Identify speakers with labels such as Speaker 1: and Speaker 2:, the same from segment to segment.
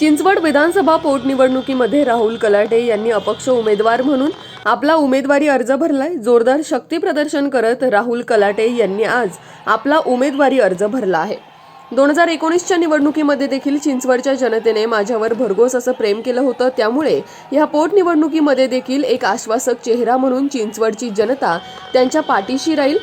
Speaker 1: चिंचवड विधानसभा पोटनिवडणुकीमध्ये राहुल कलाटे यांनी अपक्ष उमेदवार म्हणून आपला उमेदवारी अर्ज भरलाय. जोरदार शक्ती प्रदर्शन करत राहुल कलाटे यांनी आज आपला उमेदवारी अर्ज भरला आहे. दोन हजार एकोणीसच्या निवडणुकीमध्ये देखील चिंचवडच्या जनतेने माझ्यावर भरघोस असं प्रेम केलं होतं. त्यामुळे या पोटनिवडणुकीमध्ये देखील एक आश्वासक चेहरा म्हणून चिंचवडची जनता त्यांच्या पाठीशी राहील.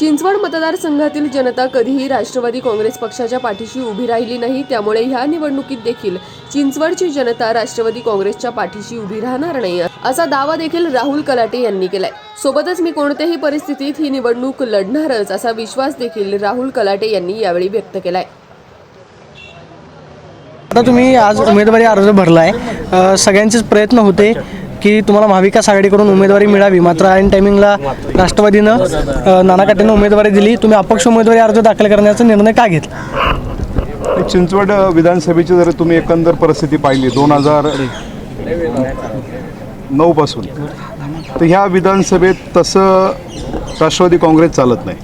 Speaker 1: चिंचवड मतदारसंघातील जनता कधीही राष्ट्रवादी काँग्रेस पक्षाच्या पाठीशी उभी राहिली नाही त्यामुळे ह्या निवडणुकीत देखील चिंचवडची जनता राष्ट्रवादी काँग्रेसच्या पाठीशी उभी राहणार नाही असा दावा देखील राहुल कलाटे यांनी केलाय. सोबतच मी कोणत्याही परिस्थितीत ही निवडणूक लढणारच असा विश्वास देखील राहुल कलाटे यांनी यावेळी व्यक्त केलाय.
Speaker 2: आता तुम्ही आज उमेदवारी अर्ज भरला आहे सगळ्यांचेच प्रयत्न होते. की तुम्हाला महाविकास आघाडीकडून उमेदवारी मिळावी. मात्र ऐन टायमिंगला राष्ट्रवादीनं अ, नाना उमेदवारी दिली. तुम्ही अपक्ष उमेदवारी अर्ज दाखल करण्याचा निर्णय का घेतला?
Speaker 3: चिंचवड विधानसभेची जर तुम्ही एकंदर परिस्थिती पाहिली दोन हजार नऊपासून तर ह्या विधानसभेत तसं राष्ट्रवादी काँग्रेस चालत नाही.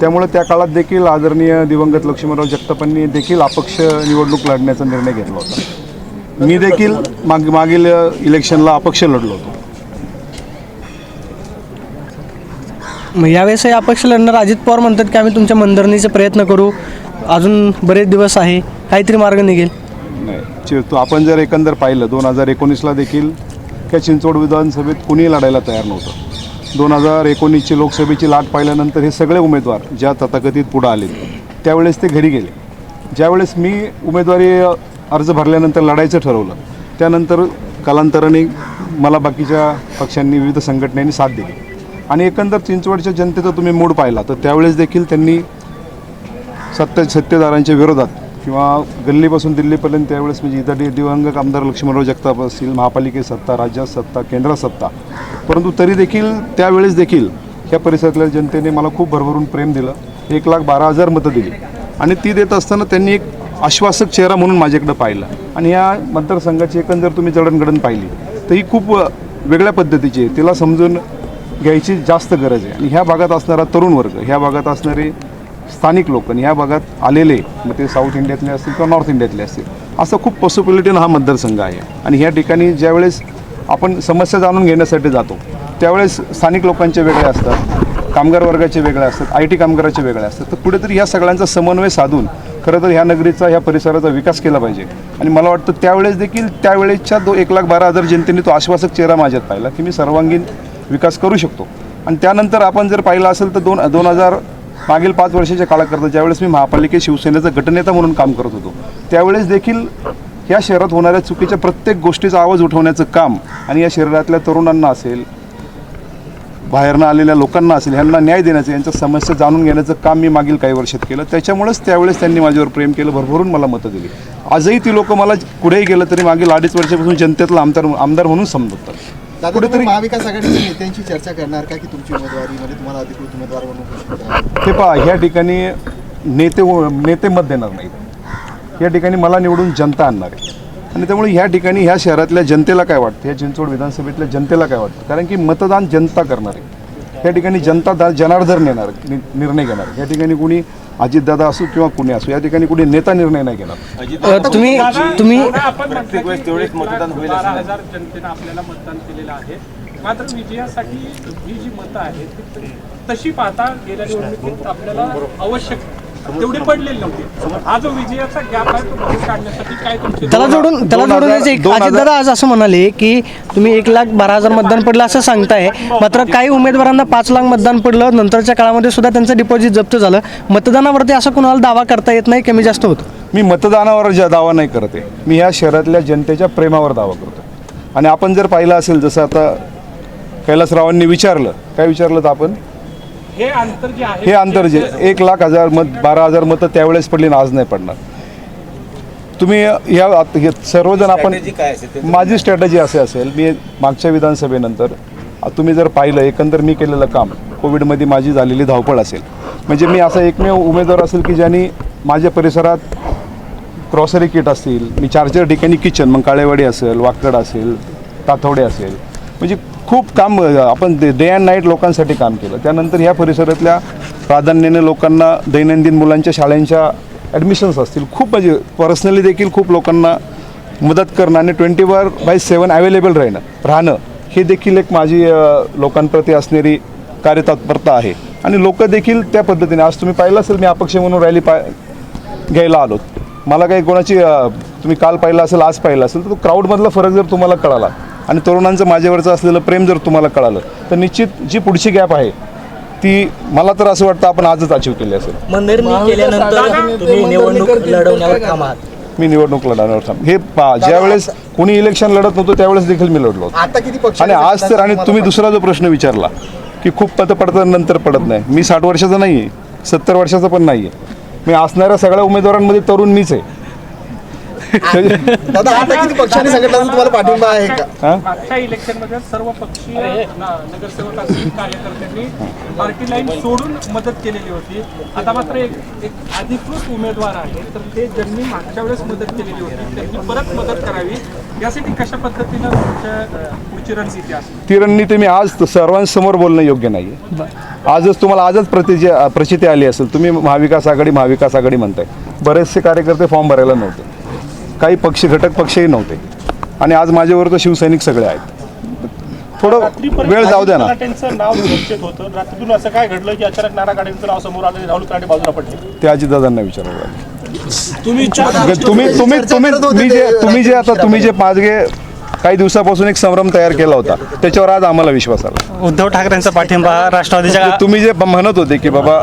Speaker 3: त्यामुळे त्या काळात देखील आदरणीय दिवंगत लक्ष्मणराव जगतापांनी देखील अपक्ष निवडणूक लढण्याचा निर्णय घेतला होता. मी देखील माग मागील इलेक्शनला अपक्ष लढलो होतो.
Speaker 2: मग यावेळेस अपक्ष लढणार अजित पवार म्हणतात की आम्ही तुमच्या मंदरणीचे प्रयत्न करू. अजून बरेच दिवस आहे. काहीतरी मार्ग निघेल.
Speaker 3: नाही चि- तो आपण जर एकंदर पाहिलं दोन हजार एकोणीसला देखील त्या चिंचवड विधानसभेत कुणीही लढायला तयार नव्हतं. दोन हजार एकोणीसची लोकसभेची लाट पाहिल्यानंतर हे सगळे उमेदवार ज्या तथाकथित पुढं आले त्यावेळेस ते घरी गेले. ज्यावेळेस मी उमेदवारी अर्ज भरल्यानंतर लढायचं ठरवलं. त्यानंतर कालांतराने मला बाकीच्या पक्षांनी विविध संघटनांनी साथ दिली. आणि एकंदर चिंचवडच्या जनतेचा तुम्ही मूड पाहिला तर त्यावेळेस देखील त्यांनी सत्य सत्तेदारांच्या विरोधात किंवा गल्लीपासून दिल्लीपर्यंत त्यावेळेस म्हणजे इतर दिवंगत आमदार लक्ष्मणराव जगताप असतील महापालिकेत सत्ता राज्यात सत्ता केंद्रात सत्ता. परंतु तरी देखील त्यावेळेस देखील ह्या परिसरातल्या जनतेने मला खूप भरभरून प्रेम दिलं. एक लाख बारा हजार मतं दिली. आणि ती देत असताना त्यांनी एक आश्वासक चेहरा म्हणून माझ्याकडे पाहिला. आणि या मतदारसंघाची एकंदर तुम्ही जडणघडण पाहिली तर ही खूप वेगळ्या पद्धतीची आहे. तिला समजून घ्यायची जास्त गरज आहे. आणि ह्या भागात असणारा तरुण वर्ग ह्या भागात असणारे स्थानिक लोक आणि ह्या भागात आलेले मग ते साऊथ इंडियातले असतील किंवा नॉर्थ इंडियातले असतील असं खूप पॉसिबिलिटीनं हा मतदारसंघ आहे. आणि ह्या ठिकाणी ज्यावेळेस आपण समस्या जाणून घेण्यासाठी जातो त्यावेळेस स्थानिक लोकांचे वेगळे असतात कामगार वर्गाचे वेगळे असतात आय टी कामगाराचे वेगळे असतात. तर कुठेतरी ह्या सगळ्यांचा समन्वय साधून खरं तर ह्या नगरीचा ह्या परिसराचा विकास केला पाहिजे. आणि मला वाटतं त्यावेळेस देखील त्यावेळेसच्या दो एक लाख बारा हजार जनतेने तो आश्वासक चेहरा माझ्यात पाहिला की मी सर्वांगीण विकास करू शकतो. आणि त्यानंतर आपण जर पाहिलं असेल तर दोन दोन हजार मागील पाच वर्षाच्या काळाकरता ज्यावेळेस मी महापालिकेत शिवसेनेचा गटनेता म्हणून काम करत होतो त्यावेळेस देखील या शहरात होणाऱ्या चुकीच्या प्रत्येक गोष्टीचा आवाज उठवण्याचं काम आणि या शहरातल्या तरुणांना असेल बाहेरनं आलेल्या लोकांना असेल ह्यांना न्याय देण्याचं यांच्या समस्या जाणून घेण्याचं काम मी मागील काही वर्षात केलं. त्याच्यामुळेच त्यावेळेस त्यांनी माझ्यावर प्रेम केलं भरभरून मला मतं दिली. आजही ती लोक मला कुठेही गेलं तरी मागील अडीच वर्षापासून जनतेतला आमदार आमदार म्हणून समजतात कुठेतरी-
Speaker 4: महाविकास आघाडीच्या नेत्यांची चर्चा करणार का की तुमची उमेदवारी? म्हणजे तुम्हाला अधिकृत उमेदवार म्हणून?
Speaker 3: हे पहा ह्या ठिकाणी नेते नेते मत देणार नाहीत. या ठिकाणी मला निवडून जनता आणणार आहे. आणि त्यामुळे ह्या ठिकाणी ह्या शहरातल्या जनतेला काय वाटतं? ह्या चिंचवड विधानसभेतल्या जनतेला काय वाटतं? कारण की मतदान जनता करणार आहे. या ठिकाणी जनता दा जनार्दन नेणार नि- निर्णय घेणार. या ठिकाणी कुणी अजितदादा असो किंवा कुणी असो या ठिकाणी कुणी नेता निर्णय नाही घेणार.
Speaker 2: तुम्ही तुम्ही
Speaker 5: मतदान होईल
Speaker 6: जनतेनं आपल्याला मतदान केलेलं आहे. मात्र विजयासाठी ही जी मतं आहेत ती तशी पाहता गेल्या निवडणुकीत आपल्याला आवश्यक तेवढे पडलेले नव्हते. हा जो विजयाचा गॅप आहे तो भरून काढण्यासाठी काय तुमचे
Speaker 2: त्याला जोडून त्याला जोडून
Speaker 3: हजार-
Speaker 2: अजितदादा आज असं म्हणाले की तुम्ही एक लाख बारा हजार मतदान पडलं असं सांगताय. मात्र काही उमेदवारांना पाच लाख मतदान पडलं. नंतरच्या काळामध्ये सुद्धा त्यांचं डिपॉझिट जप्त झालं. मतदानावरती असं कोणाला दावा करता येत नाही कमी जास्त होतं.
Speaker 3: मी मतदानावर जा दावा नाही करत आहे मी ह्या शहरातल्या जनतेच्या प्रेमावर दावा करतो. आणि आपण जर पाहिलं असेल जसं आता कैलासरावांनी विचारलं. काय विचारलं तर आपण?
Speaker 6: हे अंतर जे आहे
Speaker 3: हे अंतर जे एक लाख हजार मत बारा हजार मतं त्यावेळेस पडली आणि आज नाही पडणार. तुम्ही या आत- हे सर्वजण आपण माझी स्ट्रॅटजी असे असेल मी मागच्या विधानसभेनंतर आ, तुम्ही जर पाहिलं एकंदर मी केलेलं काम कोविडमध्ये माझी झालेली धावपळ असेल. म्हणजे मी असा एकमेव उमेदवार असेल की ज्यांनी माझ्या परिसरात क्रॉसरी किट असतील मी चार चार ठिकाणी किचन मग काळेवाडी असेल वाकड असेल ताथवडे असेल. म्हणजे खूप काम आपण डे अँड नाईट लोकांसाठी काम केलं. त्यानंतर ह्या परिसरातल्या प्राधान्याने लोकांना दैनंदिन मुलांच्या शाळांच्या ॲडमिशन्स असतील. खूप म्हणजे पर्सनली देखील खूप लोकांना मदत करणं आणि ट्वेंटी वर बाय सेवन अवेलेबल राहणं राहणं हे देखील एक माझी लोकांप्रती असणारी कार्यतत्परता आहे. आणि लोक देखील त्या पद्धतीने आज तुम्ही पाहिलं असेल मी अपक्ष म्हणून रॅली पा घ्यायला आलो. मला काही कोणाची तुम्ही काल पाहिलं असेल आज पाहिलं असेल तर तो क्राऊडमधला फरक जर तुम्हाला कळाला आणि तरुणांचं माझ्यावरचं असलेलं प्रेम जर तुम्हाला कळालं तर निश्चित जी पुढची गॅप आहे ती मला तर असं वाटतं आपण आजच अचीव केली असेल.
Speaker 7: निवडणूक लढवण्यावर आहात
Speaker 3: मी निवडणूक लढवणार थांब. हे पा- ज्यावेळेस कोणी इलेक्शन लढत नव्हतं त्यावेळेस देखील मी लढलो होतो.
Speaker 4: आता किती पक्ष
Speaker 3: आणि आज तर आणि तुम्ही दुसरा जो प्रश्न विचारला की खूप पत पडतं नंतर पडत नाही. मी साठ वर्षाचा नाही आहे सत्तर वर्षाचा पण नाही आहे मी असणाऱ्या सगळ्या उमेदवारांमध्ये तरुण मीच आहे.
Speaker 4: दादा आता किती पक्षांनी संघटनाचा तुम्हाला पाठिंबा आहे का?
Speaker 6: मागच्या इलेक्शनमध्ये सर्व पक्षीय न- नगरसेवक असतील कार्यकर्त्यांनी पार्टी लाईन सोडून मदत केलेली होती. आता मात्र एक एक अधिकृत उमेदवार आहे तर ते ज्यांनी मागच्या वेळेस मदत केलेली होती त्यांनी परत मदत करावी. यासाठी कशा पद्धतीनं तुमच्या पुढची रणनीती असेल?
Speaker 3: ती रणनीती मी आज सर्वांसमोर बोलणं योग्य नाही आजच तुम्हाला आजच प्रति प्रचिती आली असेल. तुम्ही महाविकास आघाडी महाविकास आघाडी म्हणताय. बरेचसे कार्यकर्ते फॉर्म भरायला नव्हते. काही पक्ष घटक पक्षही नव्हते. आणि आज माझ्यावर तर शिवसैनिक सगळे आहेत. थोडं वेळ जाऊ द्या ना.
Speaker 8: नाव सुरक्षित होतं. रात्रीतून असं काय घडलं की अचानक नाना काडेंचं नाव समोर आलं आणि राहुल काटे बाजूला पडले?
Speaker 3: ते अजितदादांना विचारावं लागेल.
Speaker 8: तुम्ही
Speaker 3: तुम्ही तुम्ही तुम्ही तुम्ही जे तुम्ही जे आता तुम्ही जे मागे काही दिवसापासून एक संभ्रम तयार केला होता. त्याच्यावर आज आम्हाला विश्वास आला.
Speaker 8: उद्धव ठाकरेंचा पाठिंबा राष्ट्रवादीच्या
Speaker 3: तुम्ही जे म्हणत होते की बाबा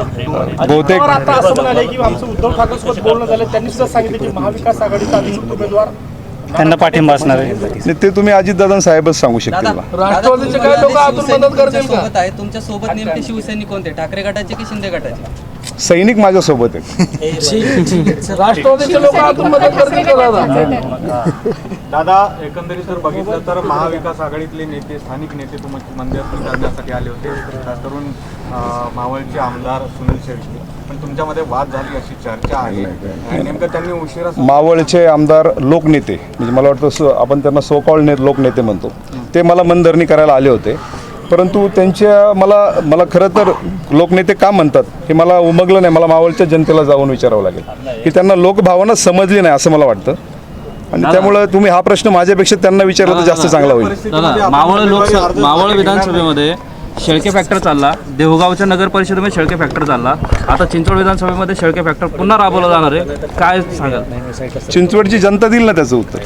Speaker 3: बहुतेक
Speaker 8: आता असं म्हणाले की आमचं उद्धव ठाकरे सोबत बोलणं झालं. त्यांनी सुद्धा सांगितलं की महाविकास आघाडीचा अधिकृत उमेदवार त्यांना पाठिंबा असणार आहे.
Speaker 3: ते तुम्ही अजितदादा साहेबच सांगू शकतील ना
Speaker 7: राष्ट्रवादीचे काय लोक आतून मदत करतील सोबत आहे. तुमच्यासोबत नेमके शिवसैनिक कोणते? ठाकरे गटाचे की शिंदे गटाचे?
Speaker 3: सैनिक माझ्यासोबत आहेत.
Speaker 2: राष्ट्रवादीचे लोक आतून मदत करतील का दादा?
Speaker 5: दादा एकंदरीत जर बघितलं तर महाविकास आघाडीतले नेते स्थानिक नेते तुमचे मंदिरात करण्यासाठी आले होते. तरुण अं, मावळचे आमदार सुनील शेळके. पण तुमच्यामध्ये वाद झाली अशी चर्चा आहे. आणि नेमकं त्यांनी उशिरा
Speaker 3: मावळचे आमदार लोकनेते म्हणजे मला वाटतं सो आपण त्यांना सो कॉल ने लोकनेते म्हणतो. ते मला मनधरणी करायला आले होते. परंतु त्यांच्या मला मला खरं तर लोकनेते का म्हणतात हे मला उमगलं नाही. मला मावळच्या जनतेला जाऊन विचारावं लागेल. की त्यांना लोकभावना समजली नाही असं मला वाटतं. आणि त्यामुळं तुम्ही हा प्रश्न माझ्यापेक्षा त्यांना विचारला तर जास्त चांगला होईल.
Speaker 9: मावळ लोकसभा मावळ विधानसभेमध्ये शेळके फॅक्टर चालला. देवगावच्या नगर परिषदेमध्ये शेळके फॅक्टर चालला. आता चिंचवड विधानसभेमध्ये शेळके फॅक्टर पुन्हा राबवला जाणार आहे. काय सांगाल?
Speaker 3: चिंचवडची जनता देईल ना त्याचं उत्तर?